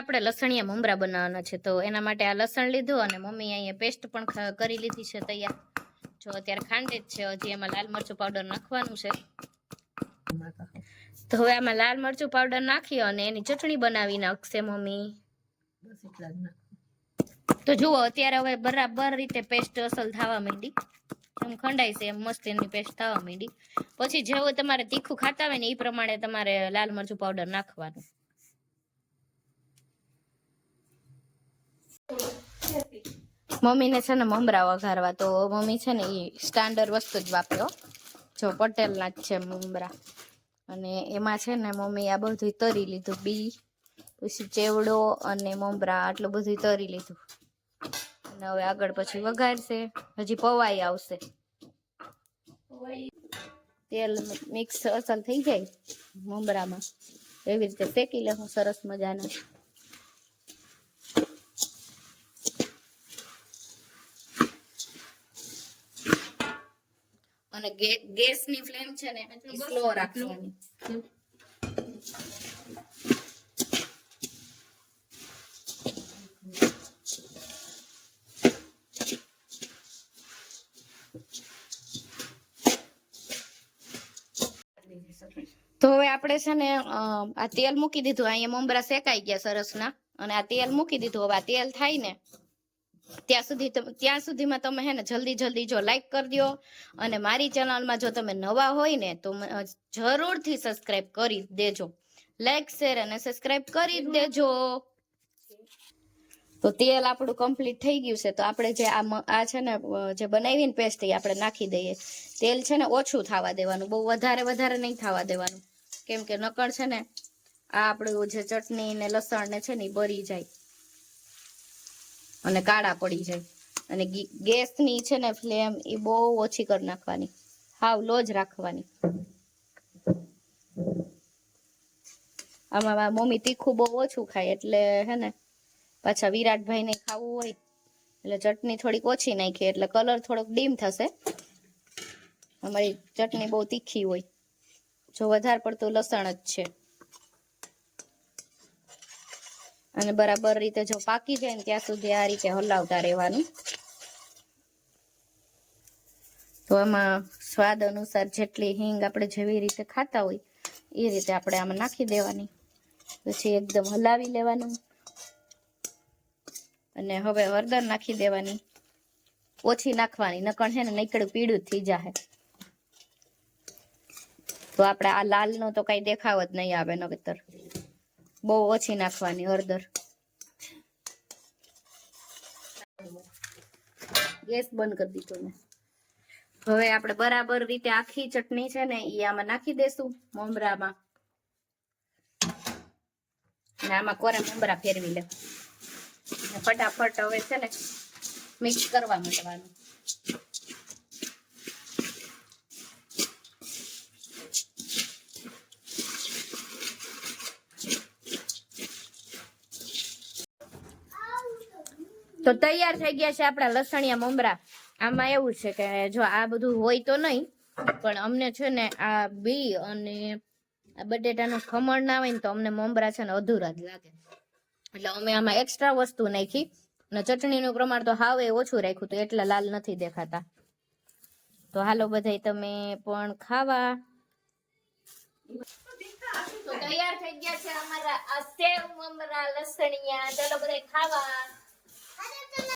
આપણે લસણીયા મમરા બનાવવાના છે તો એના માટે આ લસણ લીધું અને મમ્મી અહીંયા પેસ્ટ પણ કરી લીધી છે તૈયાર. જો અત્યારે ખાંડે જ છે હજી એમાં લાલ મરચું પાવડર નાખવાનું છે. તો હવે આમાં લાલ મરચું પાવડર નાખી અને એની ચટણી બનાવી નાખશે મમ્મી. તો જુઓ અત્યારે હવે બરાબર રીતે પેસ્ટ અસલ થવા માંડી. એમ ખંડાય છે એમ મસ્ત એની પેસ્ટ થવા માંડી. પછી જેવું તમારે તીખું ખાતા હોય ને એ પ્રમાણે તમારે લાલ મરચું પાવડર નાખવાનું. મમ્મીને છે ને મમરા વઘારવા, તો મમ્મી છે ને એ સ્ટાન્ડર્ડ વસ્તુ જ વાપર્યો જો પટેલના જ છે મમરા. અને એમાં છે ને મમ્મી આ બધું તરી લીધું, બી, પછી ચેવડો અને મમરા, આટલું બધું તરી લીધું. અને હવે આગળ પછી વઘારશે, હજી પવાઈ આવશે. તેલ મિક્સ અસલ થઈ જાય મમરામાં. એવી રીતે શેકી લેવું, સરસ મજાના. અને ગેસની ફ્લેમ છે ને સ્લો રાખવાની. તો હવે આપણે છે ને અ, આ તેલ મૂકી દીધું. અહીંયા મમરા શેકાઈ ગયા સરસ ના અને આ તેલ મૂકી દીધું. હવે આ તેલ થાય ને ત્યાં સુધી ત્યાં સુધીમાં તમે હે ને જલ્દી જલ્દી જો લાઈક કરી દો અને મારી ચેનલમાં જો તમે નવા હોય ને તો જરૂરથી સબસ્ક્રાઇબ કરી દેજો. લાઈક શેર અને સબસ્ક્રાઇબ કરી દેજો. તો તેલ આપણું કમ્પ્લીટ થઈ ગયું છે, તો આપણે જે આ આ છે ને જે બનાવીને પેસ્ટ એ આપણે નાખી દઈએ. તેલ છે ને ઓછું થવા દેવાનું, બહુ વધારે વધારે નહીં થવા દેવાનું. કેમ કે નકળ છે ને, આ આપણું જે ચટણી ને લસણ ને છે ને બરી જાય. અને કાળા પડી જાય. અને ગેસની છે ને ફ્લેમ એ બહુ ઓછી કરી નાખવાની. હાવ લો જ રાખવાની. આમાં મમ્મી તીખું બહુ ઓછું ખાય એટલે હે ને પાછા વિરાટભાઈ ને ખાવું હોય એટલે ચટણી થોડીક ઓછી નાખી એટલે કલર થોડોક ડીમ થશે. અમારી ચટણી બહુ તીખી હોય. જો વધારે પડતું લસણ જ છે. અને બરાબર રીતે જો પાકી જાય ને ત્યાં સુધી આ રીતે હલાવતા રહેવાનું. તો એમાં સ્વાદ અનુસાર જેટલી હિંગ આપણે જેવી રીતે ખાતા હોય, એ રીતે આપણે આમાં નાખી દેવાની. પછી એકદમ હલાવી લેવાનું. અને હવે હળદર નાખી દેવાની. ઓછી નાખવાની, નકણ છે ને નીકળું પીળું થઈ જાય તો આપણે આ લાલ નો તો કઈ દેખાવ જ નહીં આવે નગતર બહુ ઓછી નાખવાની, હળદર. ગેસ બંધ કરી દીધો મેં. હવે આપણે બરાબર રીતે આખી ચટણી છે ને એ આમાં નાખી દેશું મમરામાં. ને આમાં કોરે મમરા ફેરવી લે. ફટાફટ હવે છે ને મિક્સ કરવા માંડવાનું. તો તૈયાર થઈ ગયા છે આપણા લસણિયા મમરા. આમાં એવું છે કે જો આ બધું હોય તો નહીં, પણ અમને છે ને આ બી અને આ બટેટાનું ખમણ ના હોય ને તો અમને મમરા છે ને અધૂરા જ લાગે. એટલે અમે આમાં એક્સ્ટ્રા વસ્તુ નાખી અને ચટણીનું પ્રમાણ તો હાવ એ ઓછું રાખ્યું તો એટલા લાલ નથી દેખાતા. તો હાલો બધાય તમે પણ ખાવા. તૈયાર થઈ ગયા છે અમારા સેવ મમરા લસણિયા. ચલો બધા ખાવા.